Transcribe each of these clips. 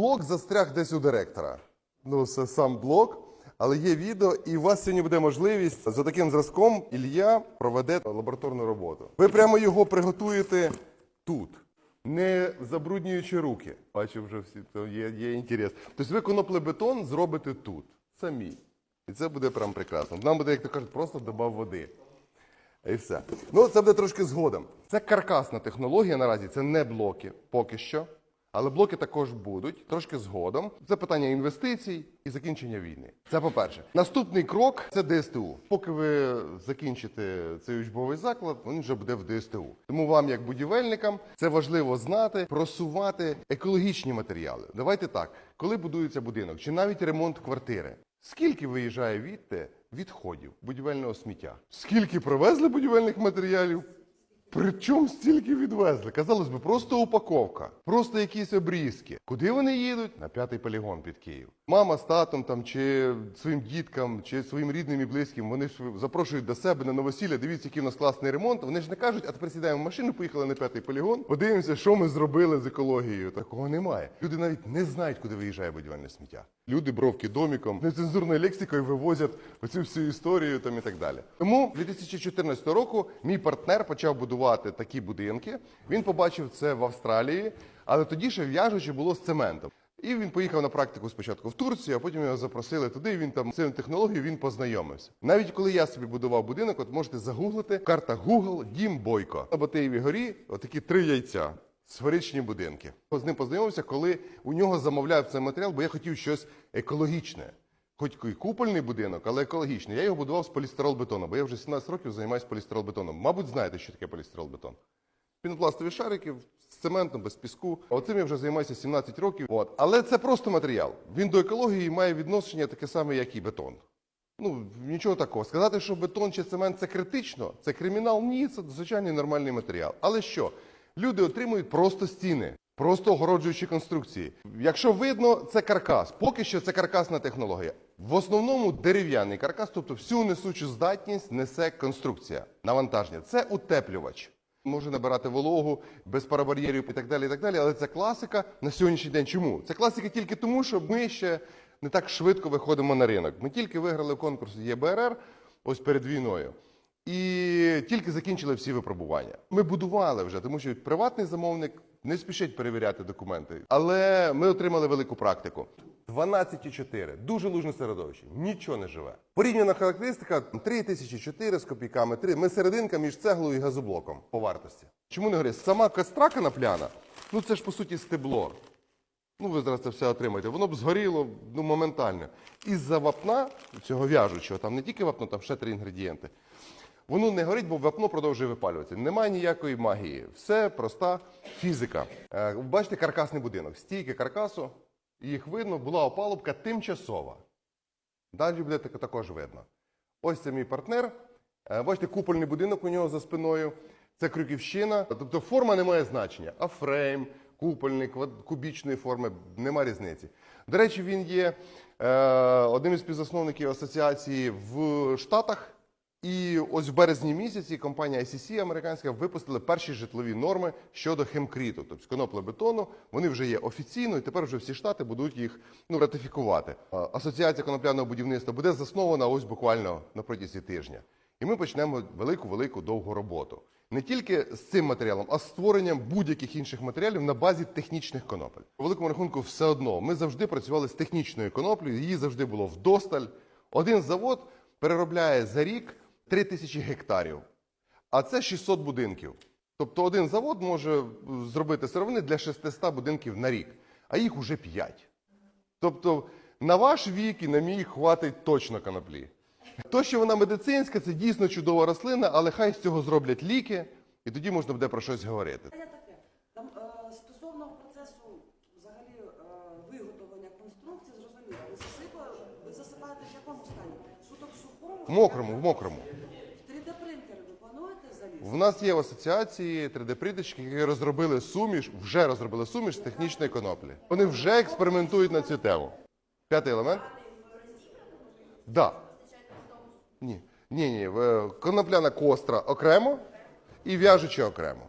Блок застряг десь у директора. Ну, це сам блок. Але є відео, і у вас сьогодні буде можливість за таким зразком Ілля проведе лабораторну роботу. Ви прямо його приготуєте тут, не забруднюючи руки. Бачу, вже всі то є, є інтерес. Тобто ви коноплебетон зробите тут, самі. І це буде прям прекрасно. Нам буде, як то кажуть, просто добав води. І все. Ну, це буде трошки згодом. Це каркасна технологія наразі, це не блоки поки що. Але блоки також будуть трошки згодом. Це питання інвестицій і закінчення війни. Це по-перше. Наступний крок це ДСТУ. Поки ви закінчите цей учбовий заклад, він вже буде в ДСТУ. Тому вам, як будівельникам, це важливо знати, просувати екологічні матеріали. Давайте так, коли будується будинок, чи навіть ремонт квартири. Скільки виїжджає відти відходів будівельного сміття? Скільки привезли будівельних матеріалів? Причому стільки відвезли? Казалось би, просто упаковка, просто якісь обрізки. Куди вони їдуть? На п'ятий полігон під Київ. Мама з татом там чи своїм діткам, чи своїм рідним і близьким. Вони ж запрошують до себе на новосілля. Дивіться, який у нас класний ремонт. Вони ж не кажуть, а тепер сідаємо в машину, поїхали на п'ятий полігон. Подивимося, що ми зробили з екологією. Такого немає. Люди навіть не знають, куди виїжджає будівельне сміття. Люди бровки доміком, нецензурною лексикою вивозять оцю всю історію там і так далі. Тому 2014 року мій партнер почав будувати такі будинки. Він побачив це в Австралії, але тоді ще в'яжучи було з цементом. І він поїхав на практику спочатку в Турцію, а потім його запросили туди. Він там цією технологією він познайомився. Навіть коли я собі будував будинок, от можете загуглити карта Google Дім Бойко на Батиєвій горі. Отакі три яйця. Сферичні будинки. З ним познайомився, коли у нього замовляв цей матеріал, бо я хотів щось екологічне. Хоч і купольний будинок, але екологічний. Я його будував з полістиролбетону, бо я вже 17 років займаюся полістиролбетоном. Мабуть, знаєте, що таке полістиролбетон. Пінопластові шарики з цементом, без піску. Оцим я вже займаюся 17 років. От. Але це просто матеріал. Він до екології має відношення таке саме, як і бетон. Ну, нічого такого. Сказати, що бетон чи цемент це критично, це кримінал, ні, це звичайний нормальний матеріал. Але що? Люди отримують просто стіни, просто огороджуючі конструкції. Якщо видно, це каркас. Поки що це каркасна технологія. В основному дерев'яний каркас, тобто всю несучу здатність несе конструкція, навантаження. Це утеплювач. Може набирати вологу без парабар'єрів і так далі, і так далі. Але це класика на сьогоднішній день. Чому? Це класика тільки тому, що ми ще не так швидко виходимо на ринок. Ми тільки виграли конкурс ЄБРР ось перед війною. І тільки закінчили всі випробування. Ми будували вже, тому що приватний замовник не спішить перевіряти документи. Але ми отримали велику практику. 12,4. Дуже лужне середовище. Нічого не живе. Порівняна характеристика 3004 з копійками. 3. Ми серединка між цеглою і газоблоком по вартості. Чому не говорю? Сама костра канапляна, ну це ж по суті стебло. Ну, ви зараз це все отримаєте. Воно б згоріло ну, моментально. Із-за вапна, цього в'яжучого, там не тільки вапно, там ще три інгредієнти. Воно не горить, бо вапно продовжує випалюватися. Немає ніякої магії. Все проста фізика. Е, бачите, каркасний будинок. Стійки каркасу, їх видно, була опалубка тимчасова. Далі так- також видно. Ось це мій партнер. Е, Бачите, купольний будинок у нього за спиною. Це крюківщина. Тобто форма не має значення. А фрейм, купольний, кубічної форми, нема різниці. До речі, він є е, одним із співзасновників асоціації в Штатах. І ось в березні місяці компанія ICC американська випустили перші житлові норми щодо хемкріту, тобто коноплебетону. Вони вже є офіційно, і тепер вже всі штати будуть їх ну, ратифікувати. Асоціація конопляного будівництва буде заснована ось буквально на протязі тижня. І ми почнемо велику, велику довгу роботу. Не тільки з цим матеріалом, а з створенням будь-яких інших матеріалів на базі технічних конопель. По великому рахунку, все одно ми завжди працювали з технічною коноплею, її завжди було вдосталь. Один завод переробляє за рік 3 тисячі гектарів, а це 600 будинків. Тобто один завод може е, зробити сировини для 600 будинків на рік, а їх уже 5. Тобто на ваш вік і на мій хватить точно коноплі. То, що вона медицинська, це дійсно чудова рослина, але хай з цього зроблять ліки, і тоді можна буде про щось говорити. Там е, стосовно процесу взагалі е, виготовлення конструкції, зрозуміло, ви засипали, ви засипаєте в якому стані? Суток в сухому? В мокрому, в мокрому. В нас є в асоціації 3D-притички, які розробили суміш, вже розробили суміш з технічної коноплі. Вони вже експериментують на цю тему. П'ятий елемент? Да. Ні. Ні, ні. Конопляна костра окремо і в'яжуча окремо.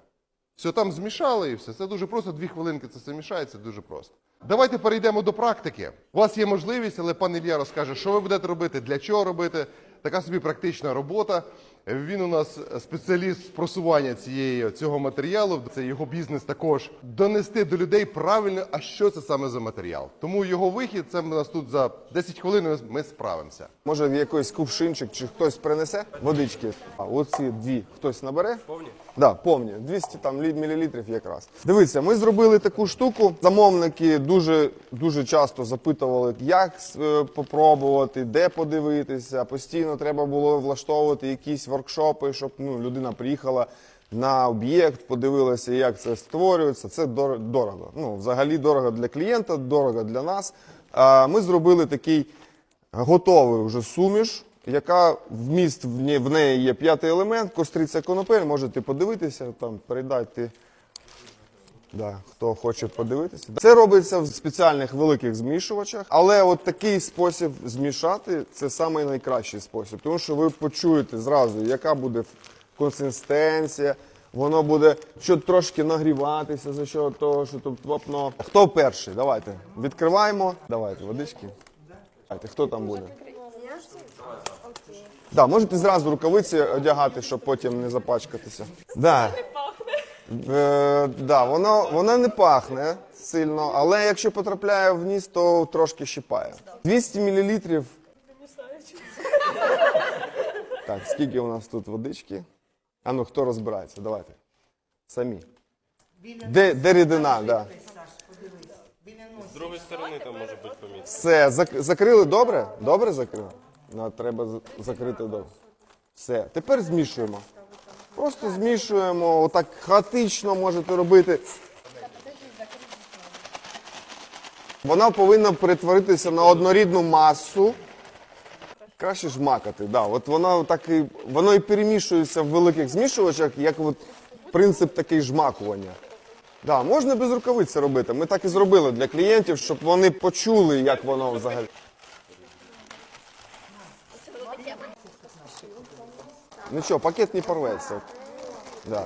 Все там змішали і все. Це дуже просто. Дві хвилинки це все мішається, дуже просто. Давайте перейдемо до практики. У вас є можливість, але пан Ілля розкаже, що ви будете робити, для чого робити. Така собі практична робота. Він у нас спеціаліст з просування цієї цього матеріалу. Це його бізнес також донести до людей правильно, а що це саме за матеріал. Тому його вихід це у нас тут за 10 хвилин. ми- справимося. Може, в якийсь кувшинчик чи хтось принесе водички. А оці дві хтось набере? Повні? Да, повні. 200 там лі- мілілітрів якраз. Дивіться, ми зробили таку штуку. Замовники дуже дуже часто запитували, як е, попробувати, де подивитися. Постійно треба було влаштовувати якісь воркшопи, щоб ну, людина приїхала. На об'єкт подивилася, як це створюється. Це дорого. Ну, взагалі дорого для клієнта, дорого для нас. Ми зробили такий готовий вже суміш, яка вміст в неї є п'ятий елемент, костриця конопель. Можете подивитися, там передайте. Да, хто хоче подивитися. Це робиться в спеціальних великих змішувачах, але от такий спосіб змішати це самий найкращий спосіб, тому що ви почуєте зразу, яка буде консистенція. Воно буде що трошки нагріватися за що того, що тут вапно. Хто перший? Давайте відкриваємо. Давайте водички. Давайте, хто там буде? Да, можете зразу рукавиці одягати, щоб потім не запачкатися. Да. Е, да, воно, воно не пахне сильно, але якщо потрапляє в ніс, то трошки щипає. 200 мл. Так, скільки у нас тут водички? А ну хто розбирається? Давайте. Самі. Де, де рідина? Да. З другої сторони там може бути помітно. Все, зак- закрили добре? Добре закрили? Ну, треба з- закрити добре. Все. Тепер змішуємо. Просто змішуємо, отак хаотично можете робити. Вона повинна перетворитися на однорідну масу. Краще жмакати, да. От воно так і воно і перемішується в великих змішувачах, як от принцип такий жмакування. Да, можна без рукавиць робити. Ми так і зробили для клієнтів, щоб вони почули, як воно взагалі. Нічого, пакет не порветься. Да.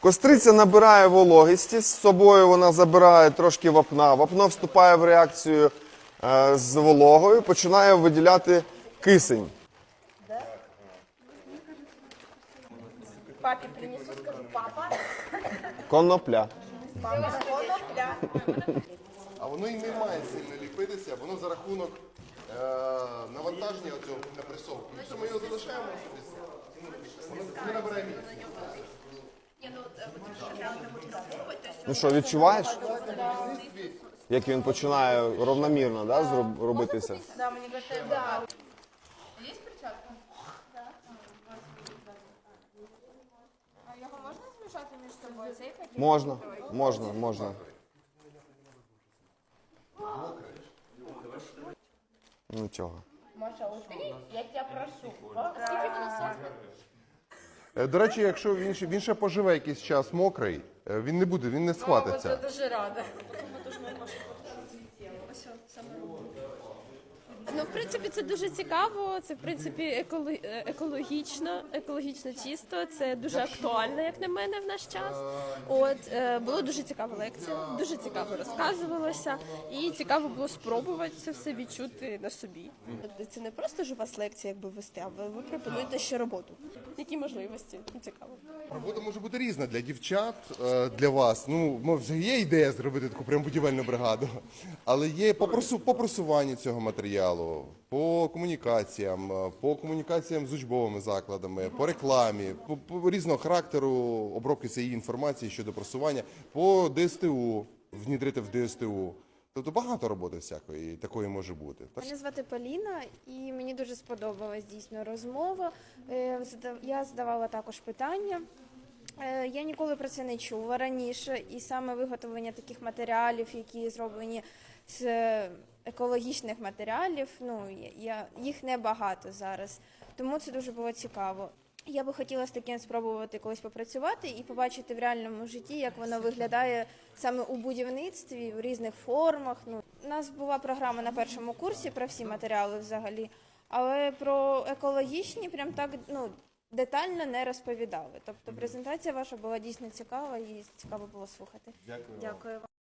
Костриця набирає вологісті, з собою вона забирає трошки вапна. Вапно вступає в реакцію е, з вологою, починає виділяти кисень. Папе принесу, скажу, папа, Конопля. папа, конопля. А воно і не має сильно ліпитися, воно за рахунок навантаження цього на пресовку. Якщо ми його залишаємо, воно не набирає місця. Ну що, відчуваєш? Як він починає равномірно да, зроб- робитися? Да, мне кажется, да. Есть перчатка? Да. А його можна змішати між собою? Цей? Можна, можна, можна. Нічого. Маша, ось ты, я тебе прошу. Скільки? Е, До речі, якщо він ще, він ще поживе якийсь час мокрий, е, він не буде, він не схватиться. дуже рада. Ну, в принципі, це дуже цікаво. Це в принципі еколо- е, екологічно, екологічно чисто. Це дуже актуально, як на мене, в наш час. От е, було дуже цікава лекція, дуже цікаво розказувалося, і цікаво було спробувати це все відчути на собі. Це не просто ж у вас лекція, якби вести, а ви, пропонуєте ще роботу. Які можливості? Цікаво. Робота може бути різна для дівчат, е, для вас. Ну, може, вже є ідея зробити таку прям будівельну бригаду, але є по, просу, по просуванню цього матеріалу, по комунікаціям, е, по комунікаціям з учбовими закладами, по рекламі, по, по різного характеру обробки цієї інформації щодо просування, по ДСТУ, внідрити в ДСТУ. Тобто багато роботи всякої такої може бути. Так? Мене звати Поліна, і мені дуже сподобалась дійсно розмова. Е, Я задавала також питання. Е, Я ніколи про це не чула раніше, і саме виготовлення таких матеріалів, які зроблені з екологічних матеріалів, ну я їх небагато зараз, тому це дуже було цікаво. Я би хотіла з таким спробувати колись попрацювати і побачити в реальному житті, як воно виглядає саме у будівництві в різних формах. Ну, у нас була програма на першому курсі про всі матеріали взагалі, але про екологічні, прям так ну детально не розповідали. Тобто презентація ваша була дійсно цікава і цікаво було слухати. Дякую. вам. Дякую.